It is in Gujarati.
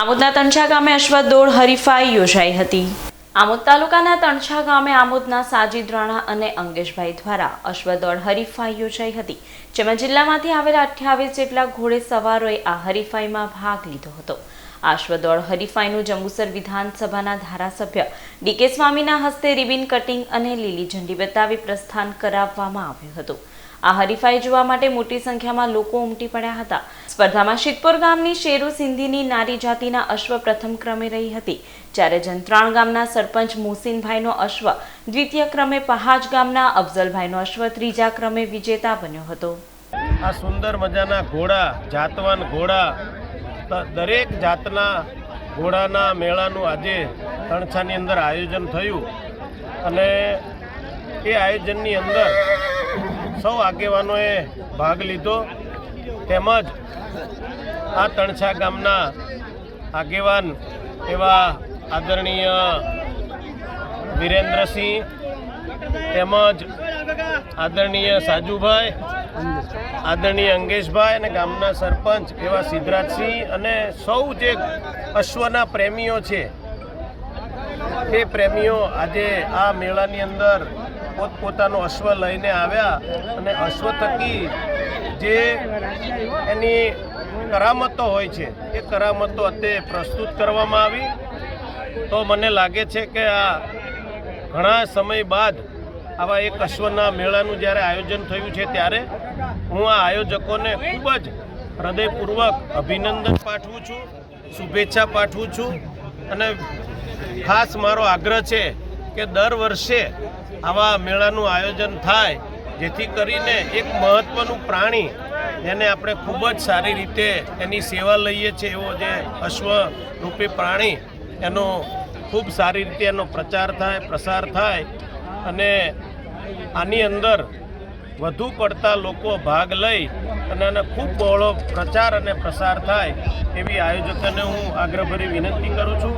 આમોદના તણછા ગામે અશ્વત્થ હરીફાઈ યોજાઈ હતી. આમોદ તાલુકાના તણછા ગામે આમોદના સાજીદ રાણા અને અંગેશભાઈ દ્વારા અશ્વદોળ હરીફાઈ યોજાઈ હતી. જેમાં જિલ્લામાંથી આવેલા અઠ્યાવીસ જેટલા ઘોડે સવારોએ આ હરીફાઈમાં ભાગ લીધો હતો. આશ્વદોળ હરીફાઈનું જંબુસર વિધાનસભાના ધારાસભ્ય ડીકે સ્વામીના હસ્તે રિબિન કટિંગ અને લીલી ઝંડી બતાવી પ્રસ્થાન કરાવવામાં આવ્યું હતું. આ હરીફાઈ જોવા માટે મોટી સંખ્યામાં લોકો ઉમટી પડ્યા હતા. સ્પર્ધામાં શિતપુર ગામની શેરુ સિંધીની નારી જાતિના અશ્વ પ્રથમ ક્રમે રહી હતી. જ્યારે જંત્રાણ ગામના સરપંચ મોહસિનભાઈનો અશ્વ, દ્વિતીય ક્રમે પહાજ ગામના અફઝલભાઈનો અશ્વ, ત્રીજા ક્રમે વિજેતા બન્યો હતો. આ સુંદર મજાના ઘોડા, જાતવાન ઘોડા દરેક જાતના ઘોડાના મેળાનું આજે તણછાની અંદર આયોજન થયું. અને એ આયોજનની અંદર સૌ આગેવાનોએ ભાગ લીધો. તેમજ આ તણછા ગામના આગેવાન એવા આદરણીય વિરેન્દ્રસિંહ તેમજ આદરણીય સાજુભાઈ, આદરણીય અંગેશભાઈ અને ગામના સરપંચ એવા સિદ્ધરાજસિંહ અને સૌ જે અશ્વના પ્રેમીઓ છે, એ પ્રેમીઓ આજે આ મેળાની અંદર પોતપોતાનો અશ્વ લઈને આવ્યા અને અશ્વ થકી જે એની કરામતો હોય છે, એ કરામતો અત્યારે પ્રસ્તુત કરવામાં આવી. તો મને લાગે છે કે આ ઘણા સમય બાદ આવા એક અશ્વના મેળાનું જ્યારે આયોજન થયું છે ત્યારે હું આ આયોજકોને ખૂબ જ હૃદયપૂર્વક અભિનંદન પાઠવું છું, શુભેચ્છા પાઠવું છું અને ખાસ મારો આગ્રહ છે કે દર વર્ષે આવા મેળાનું આયોજન થાય, જેથી કરીને એક મહત્ત્વનું પ્રાણી જેને આપણે ખૂબ જ સારી રીતે એની સેવા લઈએ છીએ, એવો જે અશ્વરૂપી પ્રાણી, એનો ખૂબ સારી રીતે એનો પ્રચાર થાય, પ્રસાર થાય અને આની અંદર વધુ પડતા લોકો ભાગ લઈ અને આને ખૂબ બહોળો પ્રચાર અને પ્રસાર થાય, એવી આયોજકોને હું આગ્રહભરી વિનંતી કરું છું.